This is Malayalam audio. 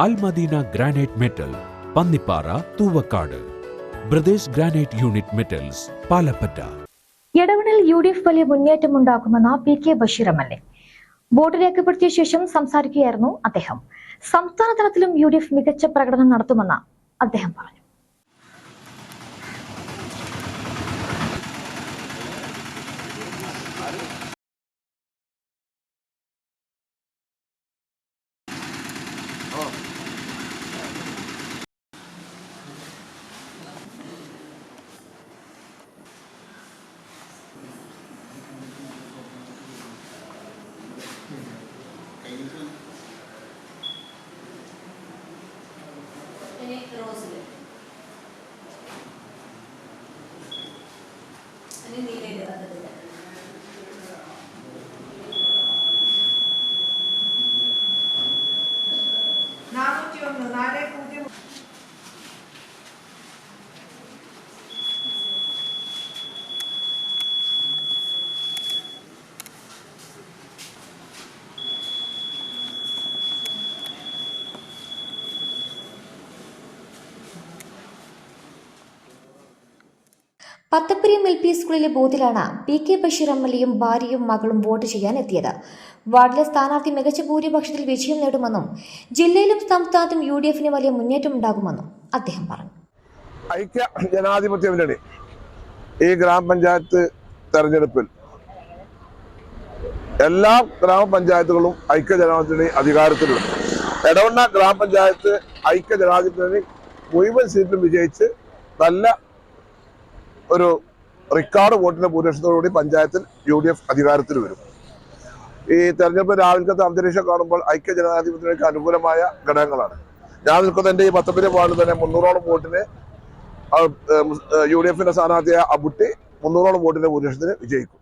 Almadina granite metal Pannippara Thoovakkad. Brothers granite unit metals Palappatta. എടവണിൽ U D F വലിയ മുന്നേറ്റമുണ്ടാക്കുമെന്ന് P K Basheer M L A. Vote രേഖപ്പെടുത്തിയ ശേഷം സംസാരിക്കുകയായിരുന്നു അദ്ദേഹം. സംസ്ഥാന തലത്തിലും യു ഡി എഫ് മികച്ച പ്രകടനം നടത്തുമെന്ന് അദ്ദേഹം പറഞ്ഞു. एक रोज લે અને નીલે લેવા દે ನಾನೂറ്റി ಒಂದು ನಾಲ್ಕು പത്തപ്പിരിയം എൽ പി സ്കൂളിലെ ബൂത്തിലാണ് P K Basheer M L എയും ഭാര്യയും മകളും വോട്ട് ചെയ്യാൻ എത്തിയത് വാർഡിലെ സ്ഥാനാർത്ഥി മികച്ച ഭൂരിപക്ഷത്തിൽ വിജയം നേടുമെന്നും ജില്ലയിലും സംസ്ഥാനത്തും യു ഡി എഫിന് വലിയ മുന്നേറ്റം ഉണ്ടാകുമെന്നും അദ്ദേഹം പറഞ്ഞു. ഐക്യ ജനാധിപത്യ മുന്നണി ഈ ഗ്രാമപഞ്ചായത്ത് തെരഞ്ഞെടുപ്പിൽ എല്ലാ ഗ്രാമപഞ്ചായത്തുകളും ഐക്യ ജനാധിപത്യ അധികാരത്തിലുണ്ട്. എടവണ്ണ ഗ്രാമപഞ്ചായത്ത് ഐക്യ ജനാധിപത്യ മുഴുവൻ സീറ്റിലും വിജയിച്ച് നല്ല ഒരു റിക്കാർഡ് വോട്ടിന്റെ ഭൂരിപക്ഷത്തോടുകൂടി പഞ്ചായത്തിൽ യു ഡി എഫ് അധികാരത്തിൽ വരും. ഈ തെരഞ്ഞെടുപ്പ് രാവിലത്തെ അന്തരീക്ഷം കാണുമ്പോൾ ഐക്യ ജനാധിപത്യത്തിലേക്ക് അനുകൂലമായ ഘടകങ്ങളാണ്. ഞാൻ നിൽക്കുന്ന ഈ പത്തൊമ്പത് വാർഡിൽ തന്നെ മുന്നൂറോളം വോട്ടിന് യു ഡി എഫിന്റെ സ്ഥാനാർത്ഥിയായ അബുട്ടി മുന്നൂറോളം വോട്ടിന്റെ ഭൂരിപക്ഷത്തിന് വിജയിക്കും.